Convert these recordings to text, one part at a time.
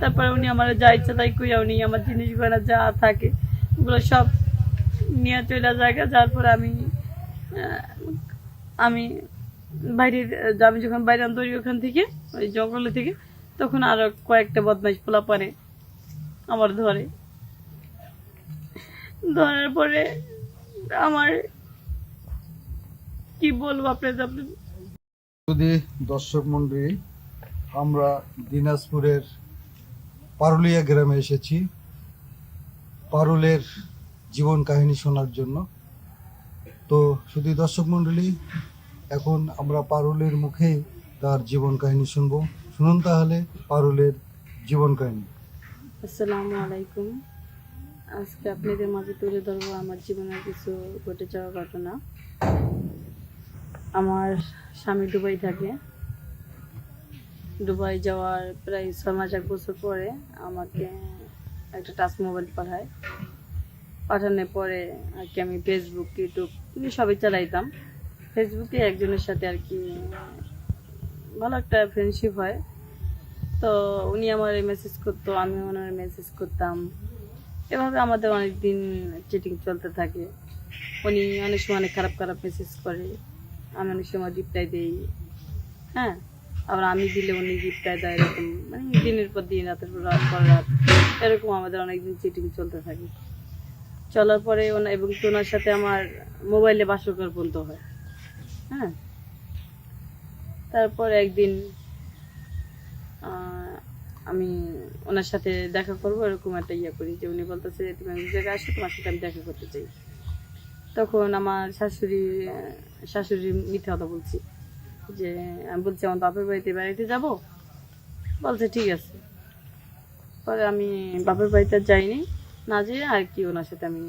তারপরে উনি আমার যা ইচ্ছা তাই কইয়া উনি আমার জিনিস গয়না যা থাকে, ওগুলো সব নিয়ে চলে জায়গা যার পরে আমি আমি বাইরের আমি যখন বাইরে আন্তরি ওখান থেকে, ওই জঙ্গলে থেকে, তখন আরও কয়েকটা বদমাইশ পোলা পানে আমার ধরে। ধরার পরে আমার কি বলব আপনাদের আপনি যদি দর্শক মন্ডলী, আমরা দিনাজপুরের পারুলিয়া গ্রামে এসেছি। পারুলের জীবন কাহিনী শোনার জন্য। তো শুধু দর্শক মন্ডলী এখন আমরা পারুলের মুখেই তার জীবন কাহিনী শুনব। শুনুন তাহলে পারুলের জীবন কাহিনী। আসসালামু আলাইকুম। আজকে আপনাদের মাঝে তুলে ধরবো আমার জীবনের কিছু ঘটে যাওয়া ঘটনা। আমার স্বামী দুবাই থাকে। দুবাই যাওয়ার প্রায় ছয় মাস, এক বছর পরে আমাকে একটা টাচ মোবাইল পাঠায়। পাঠানোর পরে আর কি আমি ফেসবুক ইউটিউব সবই চালাইতাম। ফেসবুকে একজনের সাথে আর কি ভালো একটা ফ্রেন্ডশিপ হয়। তো উনি আমার মেসেজ করতো আমি ওনার মেসেজ করতাম। এভাবে আমাদের অনেক দিন চিটিং চলতে থাকে। উনি অনেক সময় অনেক খারাপ খারাপ মেসেজ করে। আমি অনেক সময় রিপ্লাই দিই। হ্যাঁ? আবার আমি দিলে উনি রিপ্লাই দেয় এরকম মানে দিনের পর দিন, রাতের পর রাত পর রাত, এরকম আমাদের অনেক দিন চিটিং চলতে থাকে। চলার পরে ওনা এবং তো ওনার সাথে আমার মোবাইলে বাসরঘর পর্যন্ত হয়। হ্যাঁ? তারপর একদিন আমি ওনার সাথে দেখা করব, এরকম একটা ইয়ে করি যে উনি বলতেছে যে তুমি এক জায়গায় আসো, তোমার সাথে আমি দেখা করতে চাই। তখন আমার শাশুড়ি শাশুড়ি মিথ্যা কথা বলছি। যে আমি বলছি, আমার বাপের বাড়িতে বেড়াইতে যাব? বলছে, ঠিক আছে। পরে আমি বাপের বাড়িতে যাইনি। না যেয়ে আর কি ওনার সাথে আমি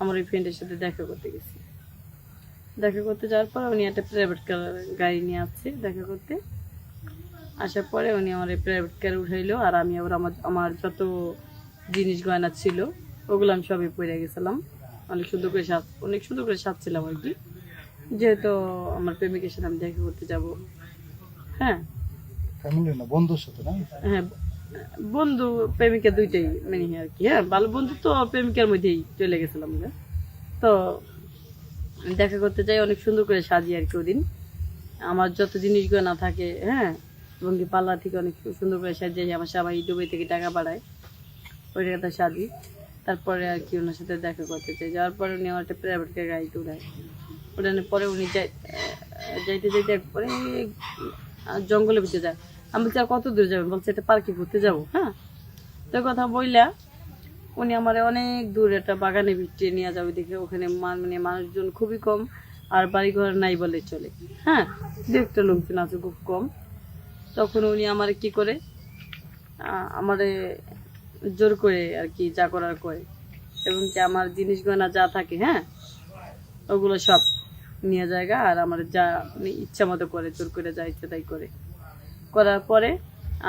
আমার ওই ফ্রেন্ডের সাথে দেখা করতে গেছি। দেখা করতে যাওয়ার পর উনি একটা প্রাইভেট কার গাড়ি নিয়ে আসছে দেখা করতে। আসার পরে উনি আমার প্রাইভেট কার উঠাইলো আর আমি আবার আমার আমার যত জিনিস গয়না ছিল, ওগুলো আমি সবই পরে গেছিলাম। অনেক সুন্দর করে সাজ, অনেক সুন্দর করে সাজছিলাম আর কি। যেহেতু আমার প্রেমিকের সাথে আমি দেখা করতে যাব। হ্যাঁ। ফ্যামিলি না বন্ধুর সাথে না? হ্যাঁ বন্ধু প্রেমিকা দুইটাই মানে আর কি হ্যাঁ ভালো বন্ধু তো প্রেমিকার মধ্যেই চলে গেছিলাম আমরা। তো দেখা করতে যাই অনেক সুন্দর করে সাজি আর কি ওদিন। আমার যত জিনিসগুলো না থাকে হ্যাঁ এবং কি পাল্লা থেকে অনেক সুন্দর করে সাজিয়ে আমার সবাই দুবাই থেকে টাকা পাঠায় ওই টাকাটা সাজি। তারপরে আর কি ওনার সাথে দেখা করতে চাই যাওয়ার পরে উনি আমার একটা প্রাইভেট গাড়িতে উঠায় উঠানোর পরে উনি যাইতে যাইতে একবারে আহ, জঙ্গলের ভিতরে যায়। আমি বলছি আর কত দূর যাবেন? বলছে এটা পার্কে ঘুরতে যাব। হ্যাঁ? তো কথা বইলা উনি আমার অনেক দূর একটা বাগানে ভিতরে নিয়ে যাবে দেখে ওখানে মানে মানুষজন খুবই কম আর বাড়িঘর নাই বলে চলে। হ্যাঁ? দু একটা লোকজন আছে খুব কম। তখন উনি আমার কি করে আমারে জোর করে আর কি যা করার করে। এবং কি আমার জিনিস গয়না যা থাকে হ্যাঁ? ওগুলো সব নিয়ে জায়গা আর আমার যা মানে ইচ্ছা মতো করে, জোর করে যা ইচ্ছা তাই করে। করার পরে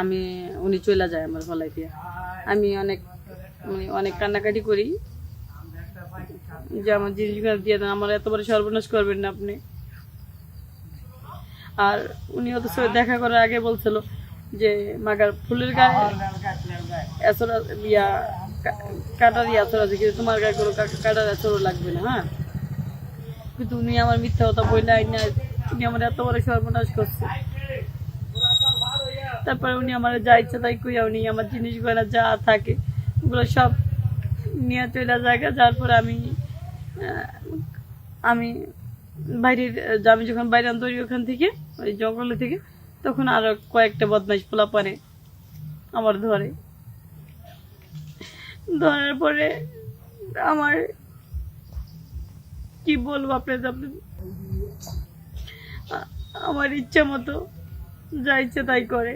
আমি, উনি চলে যায় আমার গলায় দিয়ে আমি অনেক মানে অনেক কান্নাকাটি করি। যে আমার জিনিসগুলো দিয়ে দেন, আমার এত বড় সর্বনাশ করবেন না আপনি। আর উনি অথচ দেখা করার আগে বলছিল যে, মাগার ফুলের গায়ে এসরা ইয়া কাটার ইয়াসর আছে, কিন্তু তোমার গায়ে কোনো কাটার এসরও লাগবে না হ্যাঁ? কিন্তু উনি আমার মিথ্যা কথা বললে আইনা উনি আমার এত বড় সর্বনাশ করছে। তারপরে উনি আমার যা ইচ্ছা তাই কইয়া উনি আমার জিনিস গয়না যা থাকে, ওগুলো সব নিয়ে চলে জায়গা যার পরে আমি আমি বাইরের আমি যখন বাইরে আন্তরি ওখান থেকে, ওই জঙ্গলে থেকে, তখন আরও কয়েকটা বদমাইশ পোলা পানে আমার ধরে। ধরার পরে আমার কি বলব আপনাদের আপনি আমার ইচ্ছা মতো যা ইচ্ছা তাই করে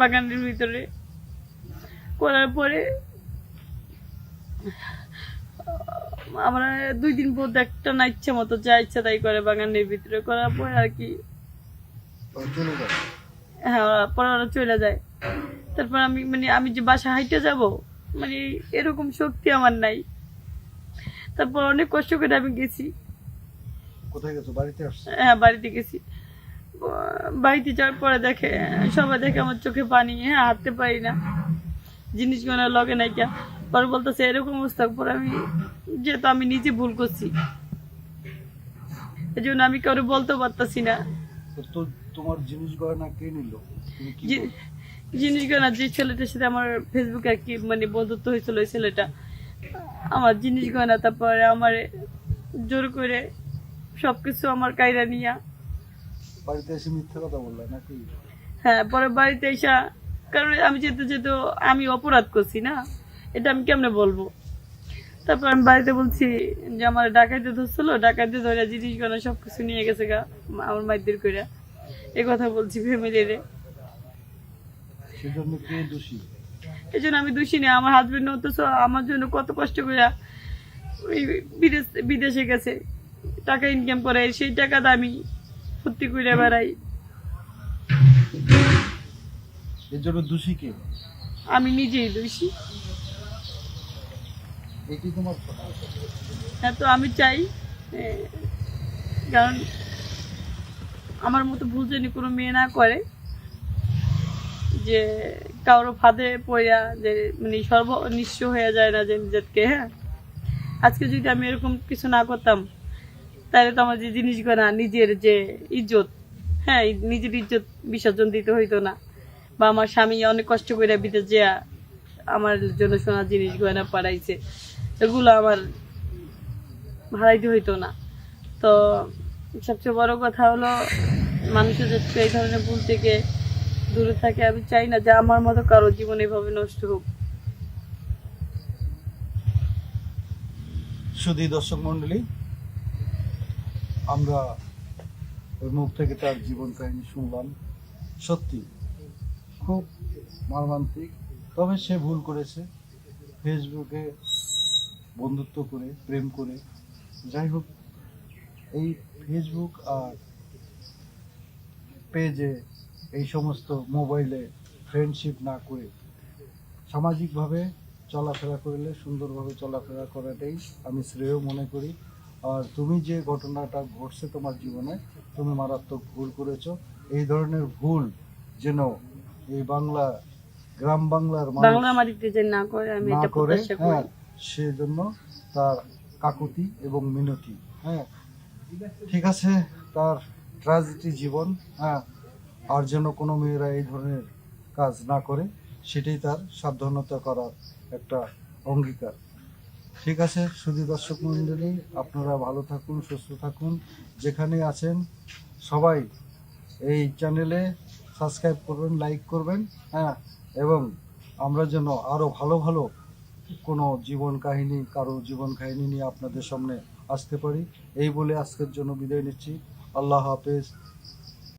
বাগানের ভিতরে। করার পরে আমরা দুই দিন পর একটা না ইচ্ছা মতো যা ইচ্ছা তাই করে বাগানের ভিতরে। করার পরে আর কি হ্যাঁ পরে ওরা চলে যায়। তারপর আমি মানে আমি যে বাসা হাইটে যাব মানে এরকম শক্তি আমার নাই। তারপর অনেক কষ্ট করে আমি গেছি। কোথায় গেছো? বাড়িতে আসছো? হ্যাঁ বাড়িতে গেছি। বাড়িতে যাওয়ার পরে দেখে সবাই দেখে আমার চোখে পানি হ্যাঁ হাঁটতে পারি না। জিনিসগুলো লগে নাই কে। পরে বলতেছে এরকম অবস্থা। পরে আমি যেহেতু আমি নিজে ভুল করছি। এই জন্য আমি কারও বলতে পারতাছি না। তো তোমার জিনিস গয়না কে নিল? তুমি কি জি- জিনিসগুলো যে ছেলেটার সাথে আমার ফেসবুকে আর কি মানে বন্ধুত্ব হয়েছিল ওই ছেলেটা আমার জিনিস গয়না তারপরে আমার জোর করে সবকিছু আমার কায়রা নিয়া। বাড়িতে এসে মিথ্যা কথা বললা নাকি? হ্যাঁ পরে বাড়িতে এসা কারণ আমি যেতে যেতে আমি অপরাধ করছি না এটা আমি কেমনে বলব? তারপর আমি বাড়িতে বলছি যে আমার ডাকাইতে ধরছিল ডাকাইতে ধরে জিনিস সব কিছু নিয়ে গেছে গা আমার মাইদের করে এ কথা বলছি ফ্যামিলিরে সেজন্য কে দোষী? এই জন্য আমি দোষী নেই আমার হাজবেন্ড অথচ আমার জন্য কত কষ্ট করে ওই বিদেশ বিদেশে গেছে। টাকা ইনকাম করে সেই টাকা দামি ফুর্তি করে বেড়াই। এর জন্য দোষী কে? আমি নিজেই দোষী। এটি তোমার হ্যাঁ তো আমি চাই কারণ আমার মতো ভুল যেন কোনো মেয়ে না করে যে কারও ফাঁদে পড়া যে মানে সর্ব নিঃস্ব হয়ে যায় না যে নিজেকে হ্যাঁ? আজকে যদি আমি এরকম কিছু না করতাম তাহলে তো আমার যে জিনিসগুলো নিজের যে ইজ্জত হ্যাঁ নিজের ইজ্জত বিসর্জন দিতে হইতো না। বা আমার স্বামী অনেক কষ্ট করে বিদেশ যে আমার জন্য সোনার জিনিস গয়না পাঠাইছে, এগুলো আমার ভাড়াইতে হইতো না। তো সবচেয়ে বড় কথা হলো, মানুষের যাতে এই ধরনের ভুল থেকে দূরে থাকে, আমি চাই না যে আমার মতো কারও জীবন এভাবে নষ্ট হোক। শুধু দর্শক মন্ডলী আমরা ওর মুখ থেকে তার জীবন কাহিনী শুনলাম। সত্যি, খুব মর্মান্তিক। তবে সে ভুল করেছে। ফেসবুকে বন্ধুত্ব করে, প্রেম করে। যাই হোক, এই ফেসবুক আর পেজে এই সমস্ত মোবাইলে ফ্রেন্ডশিপ না করে সামাজিকভাবে চলাফেরা করলে, সুন্দরভাবে চলাফেরা করাটাই আমি শ্রেয় মনে করি। আর তুমি যে ঘটনাটা ঘটছে তোমার জীবনে তুমি মারাত্মক ভুল করেছ। এই ধরনের ভুল যেন এই বাংলা গ্রাম বাংলার বাংলা মাটিতে যে না করে আমি এটা প্রত্যাশা হ্যাঁ করি সেজন্য তার কাকুতি এবং মিনতি হ্যাঁ। ঠিক আছে তার ট্রাজেডি জীবন হ্যাঁ আর যেন কোনো মেয়েরা এই ধরনের কাজ না করে সেটাই তার সাবধানতা করার একটা অঙ্গীকার। ঠিক আছে শুধু দর্শক মন্ডলী, আপনারা ভালো থাকুন, সুস্থ থাকুন। যেখানে আছেন, সবাই এই চ্যানেলে সাবস্ক্রাইব করবেন লাইক করবেন হ্যাঁ? এবং আমরা যেন আরও ভালো ভালো কোনো জীবন কাহিনী, কারও জীবন কাহিনী নিয়ে আপনাদের সামনে আসতে পারি। এই বলে আজকের জন্য বিদায় নিচ্ছি। আল্লাহ হাফেজ।